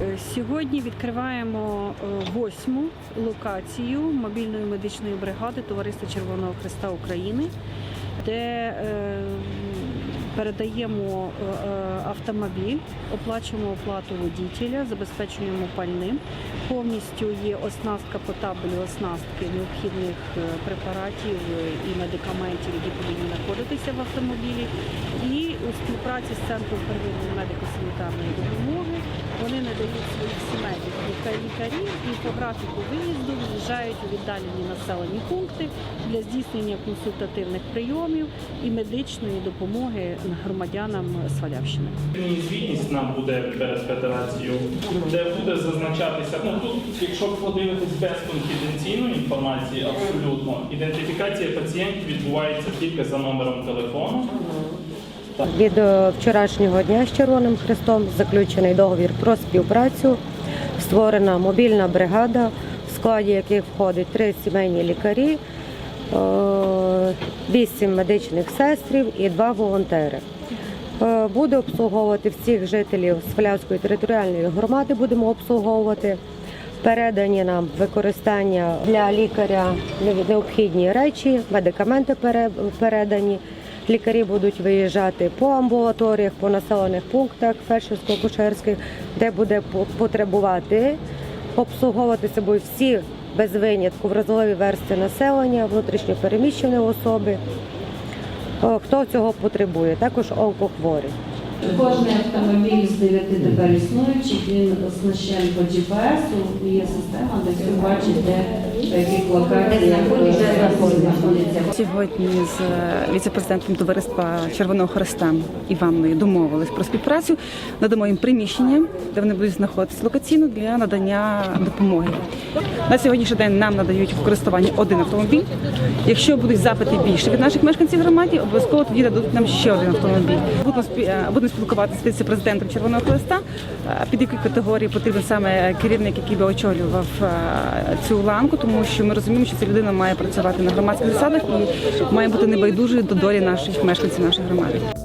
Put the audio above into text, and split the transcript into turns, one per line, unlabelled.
Е, Сьогодні відкриваємо е, восьму локацію мобільної медичної бригади Товариства Червоного Христа України, де е, передаємо автомобіль, оплачуємо оплату водітеля, забезпечуємо пальним. Повністю є оснастка по табелю оснастки необхідних препаратів і медикаментів, які повинні знаходитися в автомобілі. І у співпраці з центром первинної допомоги надають своїх сімейних ліка- лікарів і по графіку виїзду виїжджають у віддалені населені пункти для здійснення консультативних прийомів і медичної допомоги громадянам Свалявщини.
Звітність нам буде перед федерацією, де буде зазначатися. Ну тут, якщо подивитись без конфіденційної інформації, абсолютно ідентифікація пацієнтів відбувається тільки за номером телефону.
Від е, вчорашнього дня з Червоним Хрестом заключений договір про співпрацю. Створена мобільна бригада, в складі яких входить три сімейні лікарі, е, вісім медичних сестрів і два волонтери. Е, Буде обслуговувати всіх жителів Свалявської територіальної громади. Будемо обслуговувати. Передані нам використання для лікаря необхідні речі, медикаменти передані. Лікарі будуть виїжджати по амбулаторіях, по населених пунктах фельдшерсько-кушерських, де буде по- потребувати обслуговувати собою всі без винятку вразливі версти населення, внутрішньо переміщені особи. Хто цього потребує? Також онкохворі.
Кожний автомобіль з 9 тепер існуючих, він оснащений по GPS, і є система, де все бачить, де в яких локаціях е, знаходиться.
Сьогодні з е, віце-президентом товариства Червоного Хреста Іванною домовились про співпрацю. Надамо їм приміщення, де вони будуть знаходитися локаційно для надання допомоги. На сьогоднішній день нам надають в користування один автомобіль. Якщо будуть запити більше від наших мешканців громаді, обов'язково тоді дадуть нам ще один автомобіль. Будемо е, спілкуватися з віце-президентом Червоного Хреста, е, під які категорії потрібен саме керівник, який би очолював е, цю ланку, тому що ми розуміємо, що ця людина має працювати на громадських засадах і має бути небайдужою до долі наших мешканців нашої громади.